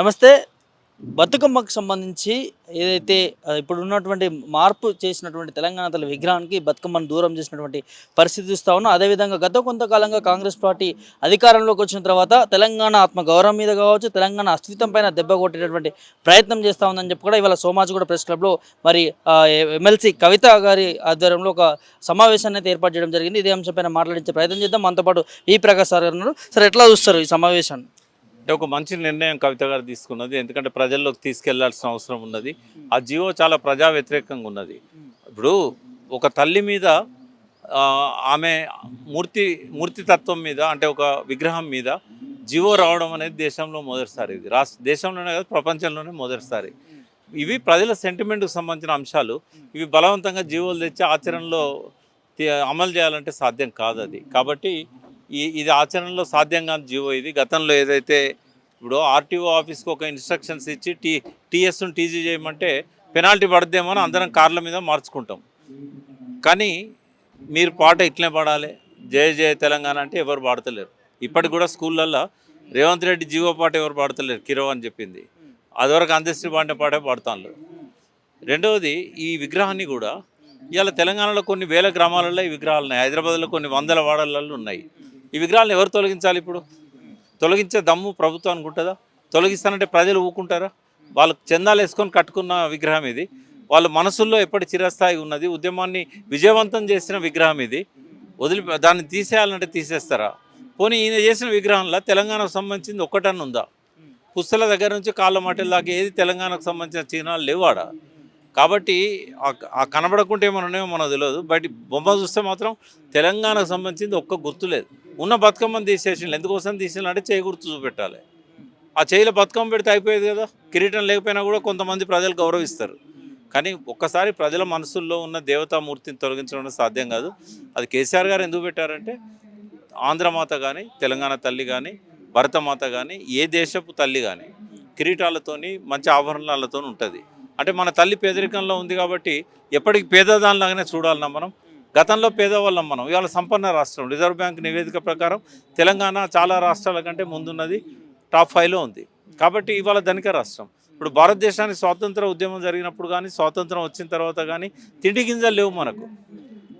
నమస్తే. బతుకమ్మకు సంబంధించి ఏదైతే ఇప్పుడు ఉన్నటువంటి మార్పు చేసినటువంటి తెలంగాణ తల్లి విగ్రహానికి బతుకమ్మను దూరం చేసినటువంటి పరిస్థితి చూస్తా ఉన్నాం. అదేవిధంగా గత కొంతకాలంగా కాంగ్రెస్ పార్టీ అధికారంలోకి వచ్చిన తర్వాత తెలంగాణ ఆత్మ గౌరవం మీద కావచ్చు తెలంగాణ అస్తిత్వం పైన దెబ్బ కొట్టేటటువంటి ప్రయత్నం చేస్తూ ఉందని చెప్పి కూడా ఇవాళ సోమాజిగూడ ప్రెస్ క్లబ్లో మరి ఎమ్మెల్సీ కవిత గారి ఆధ్వర్యంలో ఒక సమావేశాన్ని అయితే ఏర్పాటు చేయడం జరిగింది. ఇదే అంశంపైన మాట్లాడించే ప్రయత్నం చేద్దాం. మనతో పాటు ఈ ప్రకాశ్ సార్ గారు సరే సార్ ఎట్లా చూస్తారు ఈ సమావేశాన్ని? అంటే ఒక మంచి నిర్ణయం కవిత గారు తీసుకున్నది. ఎందుకంటే ప్రజల్లోకి తీసుకెళ్ళాల్సిన అవసరం ఉన్నది. ఆ జీవో చాలా ప్రజా వ్యతిరేకంగా ఉన్నది. ఇప్పుడు ఒక తల్లి మీద ఆమె మూర్తి మూర్తి తత్వం మీద అంటే ఒక విగ్రహం మీద జీవో రావడం అనేది దేశంలో మొదటిసారి. ఇది రాష్ట్ర దేశంలోనే కాదు ప్రపంచంలోనే మొదటిసారి. ఇవి ప్రజల సెంటిమెంట్కు సంబంధించిన అంశాలు. ఇవి బలవంతంగా జీవోలు తెచ్చి ఆచరణలో అమలు చేయాలంటే సాధ్యం కాదు అది కాబట్టి ఈ ఇది ఆచరణలో సాధ్యం కాదు జీవో ఇది. గతంలో ఏదైతే ఇప్పుడు ఆర్టీఓ ఆఫీస్కి ఒక ఇన్స్ట్రక్షన్స్ ఇచ్చి టీ టీఎస్ను టీజీ చేయమంటే పెనాల్టీ పడద్దేమో అని అందరం కార్ల మీద మార్చుకుంటాం. కానీ మీరు పాట ఇట్లే పాడాలి. జయ జయ తెలంగాణ అంటే ఎవరు పాడతలేరు. ఇప్పటికి కూడా స్కూళ్ళల్లో రేవంత్ రెడ్డి జీవో పాట ఎవరు పాడతలేరు? కిరవ్ అని చెప్పింది. అదివరకు అందశ్రీ పాడిన పాటే పాడుతాను రెండవది ఈ విగ్రహాన్ని కూడా ఇవాళ తెలంగాణలో కొన్ని వేల గ్రామాలలో ఈ విగ్రహాలు ఉన్నాయి. హైదరాబాద్లో కొన్ని వందల వాడలలో ఉన్నాయి. ఈ విగ్రహాలను ఎవరు తొలగించాలి ఇప్పుడు? తొలగించే దమ్ము ప్రభుత్వానికి ఉంటుందా తొలగిస్తానంటే ప్రజలు ఊకుంటారా? వాళ్ళు చందాలు వేసుకొని కట్టుకున్న విగ్రహం ఇది. వాళ్ళ మనసుల్లో ఎప్పటి చిరస్థాయి ఉన్నది? ఉద్యమాన్ని విజయవంతం చేసిన విగ్రహం ఇది. వదిలి దాన్ని తీసేయాలంటే తీసేస్తారా? పోనీ ఈయన చేసిన విగ్రహంలో తెలంగాణకు సంబంధించింది ఒక్కటన్ను ఉందా? పుస్తల దగ్గర నుంచి కాళ్ళ మాటల దాకా ఏది తెలంగాణకు సంబంధించిన చిహ్నాలు లేవాడ కాబట్టి ఆ- ఆ కనబడకుంటే ఏమైనా ఉన్నాయో మనకు తెలియదు బయట బొమ్మ చూస్తే మాత్రం తెలంగాణకు సంబంధించింది ఒక్క గుర్తు లేదు. ఉన్న బతుకమ్మను తీసేసిండు ఎందుకోసం తీసిండే చేయి గుర్తు చూపెట్టాలి. ఆ చేయిలో బతుకమ్మ పెడితే అయిపోయేది కదా. కిరీటం లేకపోయినా కూడా కొంతమంది ప్రజలు గౌరవిస్తారు. కానీ ఒక్కసారి ప్రజల మనసుల్లో ఉన్న దేవతామూర్తిని తొలగించడం సాధ్యం కాదు. అది కేసీఆర్ గారు ఎందుకు పెట్టారంటే ఆంధ్రమాత కానీ తెలంగాణ తల్లి కానీ భరతమాత కానీ ఏ దేశపు తల్లి కానీ కిరీటాలతోని మంచి ఆభరణాలతో ఉంటుంది. అంటే మన తల్లి పేదరికంలో ఉంది కాబట్టి ఎప్పటికి పేదదానిలాగానే చూడాలన్నా మనం. గతంలో పేదవాళ్ళం మనం. ఇవాళ సంపన్న రాష్ట్రం. రిజర్వ్ బ్యాంక్ నివేదిక ప్రకారం తెలంగాణ చాలా రాష్ట్రాల కంటే ముందున్నది టాప్ ఫైవ్లో ఉంది. కాబట్టి ఇవాళ ధనిక రాష్ట్రం. ఇప్పుడు భారతదేశానికి స్వాతంత్ర ఉద్యమం జరిగినప్పుడు కానీ స్వాతంత్రం వచ్చిన తర్వాత కానీ తిండి గింజలు లేవు మనకు.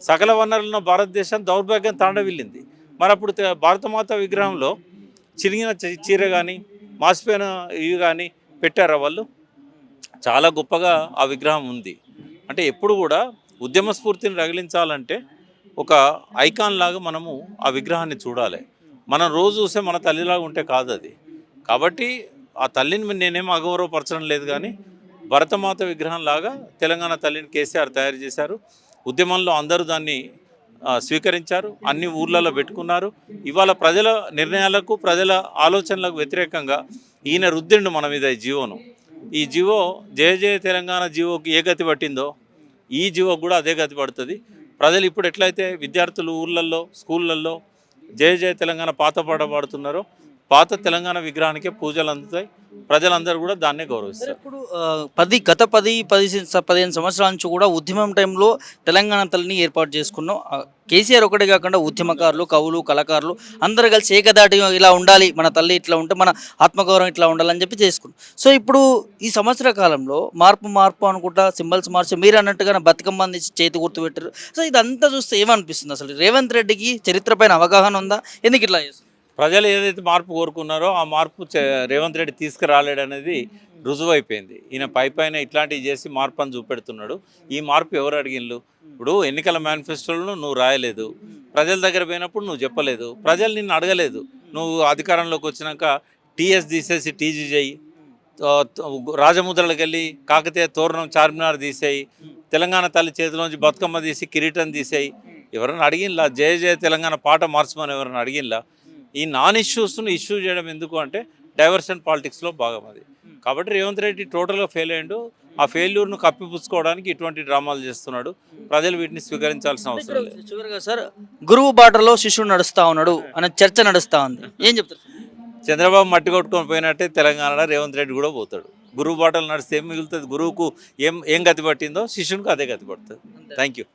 సకల వనరులున్న భారతదేశం దౌర్భాగ్యం తాండవిల్లింది. మరి అప్పుడు భారతమాత విగ్రహంలో చిరిగిన చీర కానీ మాసిపోయిన ఇవి కానీ పెట్టారా వాళ్ళు? చాలా గొప్పగా ఆ విగ్రహం ఉంది. అంటే ఎప్పుడు కూడా ఉద్యమ స్ఫూర్తిని రగిలించాలంటే ఒక ఐకాన్ లాగా మనము ఆ విగ్రహాన్ని చూడాలి. మనం రోజు చూసే మన తల్లిలాగా ఉంటే కాదు అది కాబట్టి ఆ తల్లిని నేనేం అగౌరవపరచడం లేదు కానీ భరతమాత విగ్రహం లాగా తెలంగాణ తల్లిని కేసీఆర్ తయారు చేశారు. ఉద్యమంలో అందరూ దాన్ని స్వీకరించారు. అన్ని ఊర్లలో పెట్టుకున్నారు. ఇవాళ ప్రజల నిర్ణయాలకు ప్రజల ఆలోచనలకు వ్యతిరేకంగా ఈయన రుద్దిండు మన మీద ఈ జీవోను. ఈ జీవో జయ జయ తెలంగాణ జీవోకి ఏ గతి పట్టిందో ఈ జీవో కూడా అదే గతి పడుతుంది. ప్రజలు ఇప్పుడు ఎట్లయితే విద్యార్థులు ఊళ్ళల్లో స్కూళ్ళల్లో జయ జయ తెలంగాణ పాత పాట పాడుతున్నారో పాత తెలంగాణ విగ్రహానికే పూజలు అందుతాయి. ప్రజలందరూ కూడా దాన్నే గౌరవిస్తారు. ఇప్పుడు పది గత పది పది పదిహేను సంవత్సరాల నుంచి కూడా ఉద్యమం టైంలో తెలంగాణ తల్లిని ఏర్పాటు చేసుకున్నాం. కేసీఆర్ ఒకటే కాకుండా ఉద్యమకారులు కవులు కళాకారులు అందరూ కలిసి ఏకదాటి ఇలా ఉండాలి. మన తల్లి ఇట్లా ఉంటే మన ఆత్మగౌరవం ఇట్లా ఉండాలని చెప్పి చేసుకున్నాం. సో ఇప్పుడు ఈ సంవత్సర కాలంలో మార్పు మార్పు అనుకుంటా సింబల్స్ మార్చి మీరు అన్నట్టుగా బతుకమ్మ అందించి చేతి గుర్తు పెట్టారు. సో ఇదంతా చూస్తే ఏమనిపిస్తుంది అసలు? రేవంత్ రెడ్డికి చరిత్ర పైన అవగాహన ఉందా? ఎందుకు ఇట్లా చేస్తుంది ప్రజలు ఏదైతే మార్పు కోరుకున్నారో ఆ మార్పు చే- రేవంత్ రెడ్డి తీసుకురాలేడు అనేది రుజువైపోయింది. ఈయన పై పైన ఇట్లాంటివి చేసి మార్పు అని చూపెడుతున్నాడు. ఈ మార్పు ఎవరు అడిగిన్లు? ఇప్పుడు ఎన్నికల మేనిఫెస్టోలను నువ్వు రాయలేదు. ప్రజల దగ్గర పోయినప్పుడు నువ్వు చెప్పలేదు. ప్రజలు నిన్ను అడగలేదు. నువ్వు అధికారంలోకి వచ్చినాక టీఎస్ తీసేసి టీజీ చేయి. రాజముద్రలకు వెళ్ళి కాకతీయ తోరణం చార్మినార్ తీసేయి. తెలంగాణ తల్లి చేతిలోంచి బతుకమ్మ తీసి కిరీటం తీసేయి. ఎవరైనా అడిగిన్లా? జయ జయ తెలంగాణ పాట మార్చమని ఎవరైనా అడిగిన్లా? ఈ నాన్ ఇష్యూస్ను ఇష్యూ చేయడం ఎందుకు అంటే డైవర్షన్ పాలిటిక్స్లో భాగం అది. కాబట్టి రేవంత్ రెడ్డి టోటల్గా ఫెయిల్ అయ్యిండు. ఆ ఫెయిల్యూర్ను కప్పిపుచ్చుకోవడానికి ఇటువంటి డ్రామాలు చేస్తున్నాడు. ప్రజలు వీటిని స్వీకరించాల్సిన అవసరం లేదు. చివరిగా సార్ గురువు బాటలో శిష్యుడు నడుస్తా ఉన్నాడు అనే చర్చ నడుస్తా ఉంది. ఏం చెప్తారు చంద్రబాబు మట్టి కొట్టుకొని పోయినట్టే తెలంగాణలో రేవంత్ రెడ్డి కూడా పోతాడు. గురువు బాటలు నడిస్తే ఏం మిగులుతుంది? గురువుకు ఏం ఏం గతి పట్టిందో శిష్యునికి అదే గతి పడుతుంది. Thank you